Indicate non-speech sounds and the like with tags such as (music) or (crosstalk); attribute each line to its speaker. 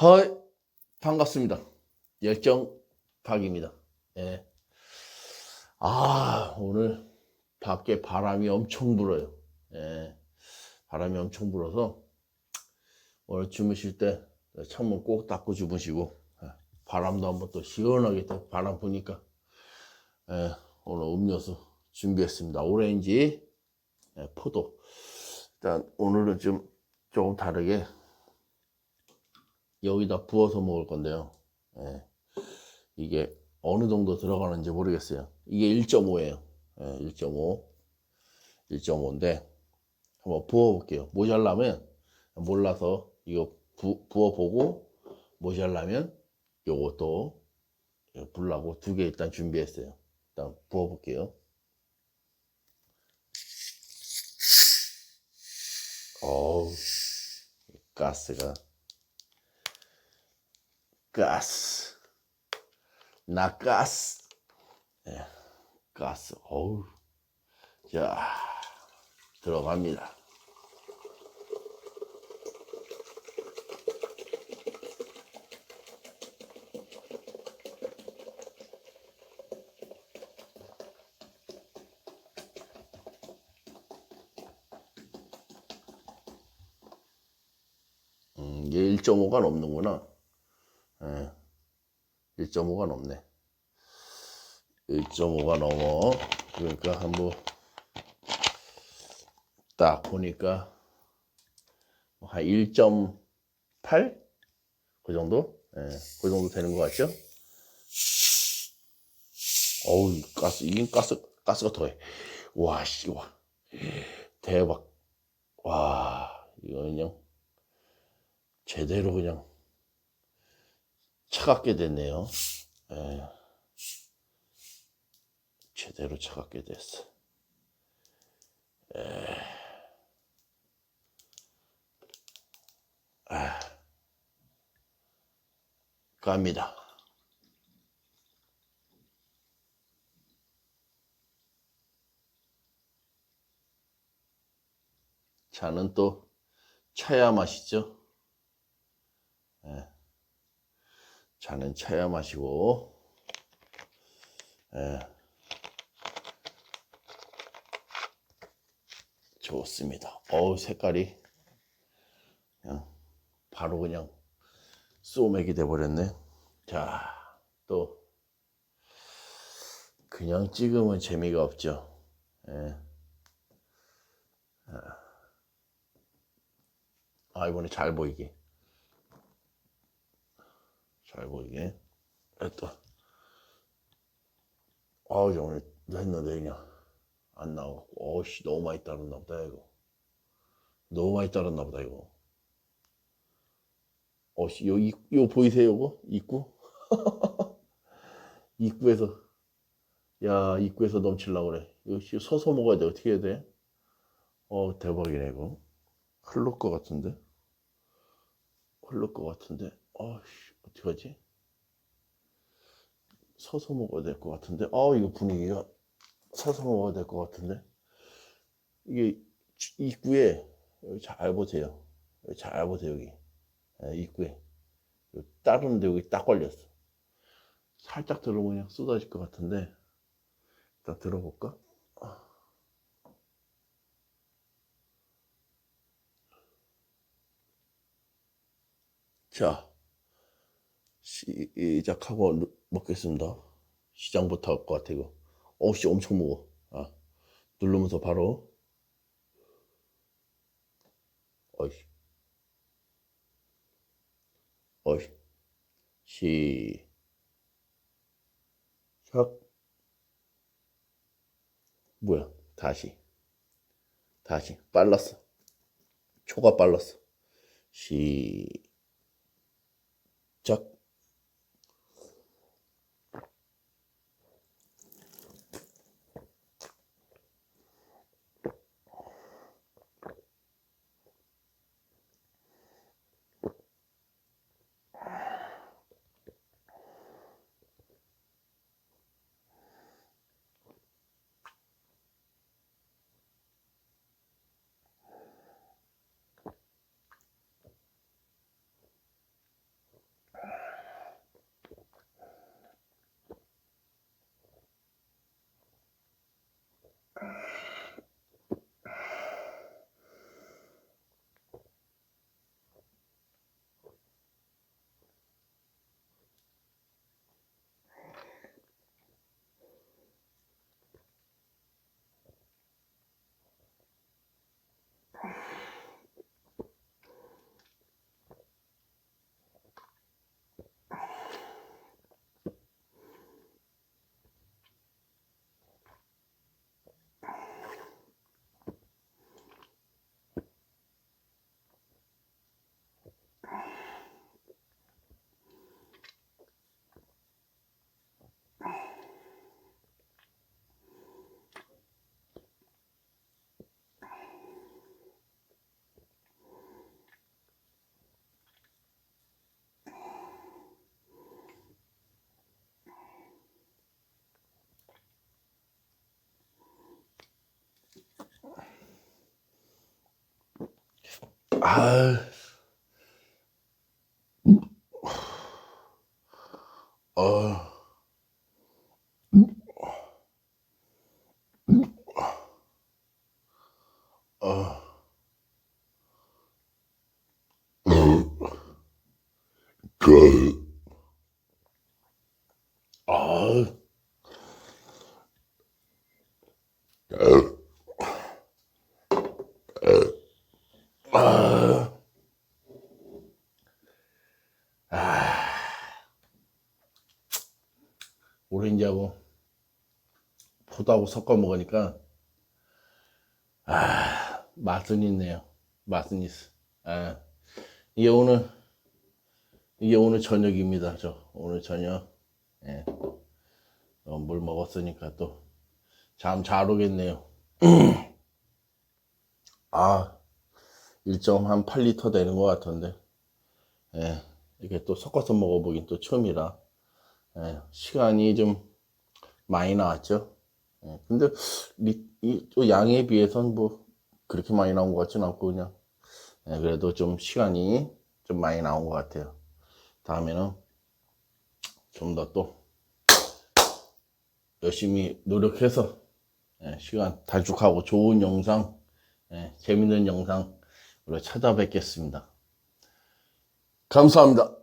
Speaker 1: 허이 반갑습니다. 열정 박입니다. 예. 아 오늘 밖에 바람이 엄청 불어요. 예. 바람이 엄청 불어서 오늘 주무실 때 창문 꼭 닫고 주무시고 예. 바람도 한번 또 시원하게 또 바람 부니까 예. 오늘 음료수 준비했습니다. 오렌지, 예, 포도. 일단 오늘은 좀 조금 다르게 여기다 부어서 먹을 건데요. 예. 이게 어느 정도 들어가는지 모르겠어요. 이게 1.5예요. 예, 1.5. 1.5인데 한번 부어 볼게요. 모자라면 몰라서 이거 부, 부어 보고 모자라면 요것도 불라고 두 개 일단 준비했어요. 일단 부어 볼게요. 어우, 가스가 가스. 나 가스. 예, 가스. 어우. 자, 들어갑니다. 음, 이게 1.5가 넘는구나. 예. 1.5가 넘네. 1.5가 넘어. 그러니까 한번 딱 보니까 한 1.8? 그 정도? 예, 그 정도 되는 것 같죠? 어우, 이 가스, 이긴 가스, 가스가 더해. 와, 씨, 와. 대박. 와, 이거 그냥 제대로 그냥 차갑게 됐네요. 예. 제대로 차갑게 됐어. 예. 아. 갑니다. 차는 또 차야 마시죠. 예. 차는 차야 마시고, 예. 좋습니다. 어우, 색깔이 그냥 바로 그냥 소맥이 돼버렸네. 자, 또 그냥 찍으면 재미가 없죠. 예. 아, 이번에 잘 보이게. 잘 보이게. 또. 아우, 저 오늘 했는데 그냥 안 나오고. 어씨, 너무 많이 따랐나 보다, 이거. 너무 많이 따랐나 보다, 이거. 어씨, 요, 이- 요 보이세요, 이거? 입구? (laughs) 입구에서. 야, 입구에서 넘치려고 그래. 씨, 서서 먹어야 돼. 어떻게 해야 돼? 어, 대박이네, 이거. 흘릴 것 같은데? 흘릴 것 같은데? 아씨, 어떡하지? 서서 먹어야 될 것 같은데? 아, 이거 분위기가 서서 먹어야 될 것 같은데? 이게 입구에, 여기 잘 보세요. 여기 잘 보세요, 여기. 예, 입구에. 따르는데 여기 딱 걸렸어. 살짝 들어보면 쏟아질 것 같은데, 일단 들어볼까? 자, 시작하고 누- 먹겠습니다. 시장부터 할 것 같아, 이거. 어우씨, 엄청 무거워. 아, 누르면서 바로. 어이씨. 어이씨. 시작. 뭐야, 다시. 다시. 빨랐어. 초가 빨랐어. 시 작. Uh. 아, 오렌지하고 포도하고 섞어 먹으니까 아 맛은 있네요. 맛은 있어. 아 이게 오늘 이게 오늘 저녁입니다. 저 오늘 저녁 예. 어, 물 먹었으니까 또 잠 잘 오겠네요. (clears throat) 아 1.8리터 되는 것 같은데 예. 이게 또 섞어서 먹어보긴 또 처음이라 예, 시간이 좀 많이 나왔죠. 예, 근데 리, 이, 또 양에 비해서는 뭐 그렇게 많이 나온 것 같지는 않고 그냥 예, 그래도 좀 시간이 좀 많이 나온 것 같아요. 다음에는 좀 더 또 열심히 노력해서 예, 시간 단축하고 좋은 영상, 예, 재밌는 영상으로 찾아뵙겠습니다. 감사합니다.